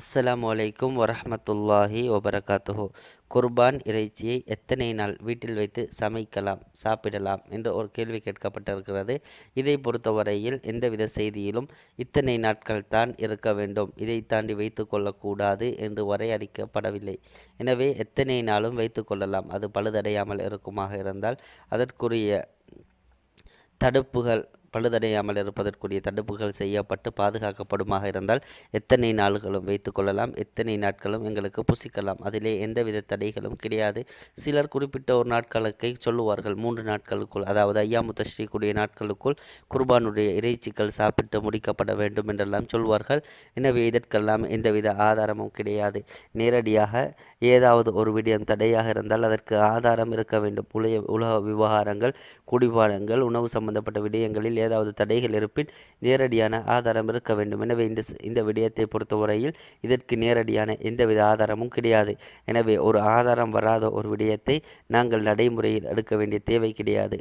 அஸ்ஸலாமு அலைக்கும் வரஹ்மத்துல்லாஹி வபரகாத்துஹு. குர்பான் இறைச்சியை எத்தனை நாள் வீட்டில் வைத்து சமைக்கலாம் சாப்பிடலாம் என்ற ஒரு கேள்வி கேட்கப்பட்டிருக்கிறது. இதை பொறுத்தவரையில் எந்தவித செய்தியிலும் இத்தனை நாட்கள் தான் இருக்க வேண்டும். இதை தாண்டி வைத்து கொள்ளக்கூடாது என்று வரையறுக்கப்படவில்லை எனவே எத்தனை நாளும் வைத்து கொள்ளலாம். அது பழுதடையாமல் இருக்குமாக இருந்தால் அதற்குரிய தடுப்புகள் பழுதடையாமல் இருப்பதற்குரிய தடுப்புகள் செய்யப்பட்டு பாதுகாக்கப்படுமாக இருந்தால் எத்தனை நாள்களும் வைத்து கொள்ளலாம் எத்தனை நாட்களும் எங்களுக்கு புசிக்கலாம். அதிலே எந்தவித தடைகளும் கிடையாது. சிலர் குறிப்பிட்ட ஒரு நாட்களுக்கை சொல்லுவார்கள் மூன்று நாட்களுக்குள் அதாவது ஐயாமு கூடிய நாட்களுக்குள் குர்பானுடைய இறைச்சிகள் சாப்பிட்டு முடிக்கப்பட வேண்டும் என்றெல்லாம் சொல்வார்கள். எனவே இதற்கெல்லாம் எந்தவித ஆதாரமும் கிடையாது. நேரடியாக ஏதாவது ஒரு விடயம் தடையாக இருந்தால் அதற்கு ஆதாரம் இருக்க வேண்டும். உலக விவகாரங்கள் குடிபானங்கள் உணவு சம்பந்தப்பட்ட விடயங்களில் ஏதாவது தடைகள் இருப்பின் நேரடியான ஆதாரம் இருக்க வேண்டும். எனவே இந்த இந்த விடயத்தை பொறுத்தவரையில் இதற்கு நேரடியான எந்தவித ஆதாரமும் கிடையாது. எனவே ஒரு ஆதாரம் வராத ஒரு விடயத்தை நாங்கள் நடைமுறையில் எடுக்க வேண்டிய தேவை கிடையாது.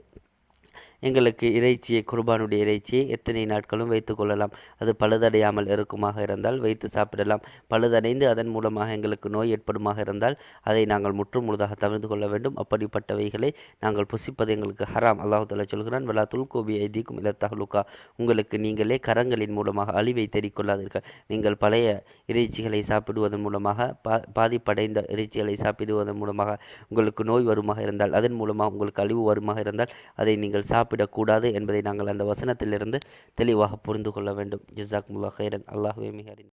எங்களுக்கு இறைச்சியை குர்பானுடைய இறைச்சியை எத்தனை நாட்களும் வைத்து கொள்ளலாம். அது பழுதடையாமல் இருக்குமாக இருந்தால் வைத்து சாப்பிடலாம். பழுதடைந்து அதன் மூலமாக எங்களுக்கு நோய் ஏற்படுமாக இருந்தால் அதை நாங்கள் முற்று முழுதாக தவிர்த்து கொள்ள வேண்டும். அப்படிப்பட்டவைகளை நாங்கள் புசிப்பது எங்களுக்கு ஹராம். அல்லாஹால சொல்கிறான் வலா துல்கோபி ஐதீக்கும் இல்ல தஹ்லுக்கா உங்களுக்கு நீங்களே கரங்களின் மூலமாக அழிவை தேடிக்கொள்ளாதீர்கள் நீங்கள் பழைய இறைச்சிகளை சாப்பிடுவதன் மூலமாக பா பாதிப்படைந்த இறைச்சிகளை சாப்பிடுவதன் மூலமாக உங்களுக்கு நோய் வருமாக இருந்தால் அதன் மூலமாக உங்களுக்கு அழிவு வருமாக இருந்தால் அதை நீங்கள் சாப்பிட சாப்பிடக்கூடாது என்பதை நாங்கள் அந்த வசனத்திலிருந்து தெளிவாக புரிந்து கொள்ள வேண்டும். ஜிசாக் முல்லா ஹைரன் அல்லாஹுவே மிகரின்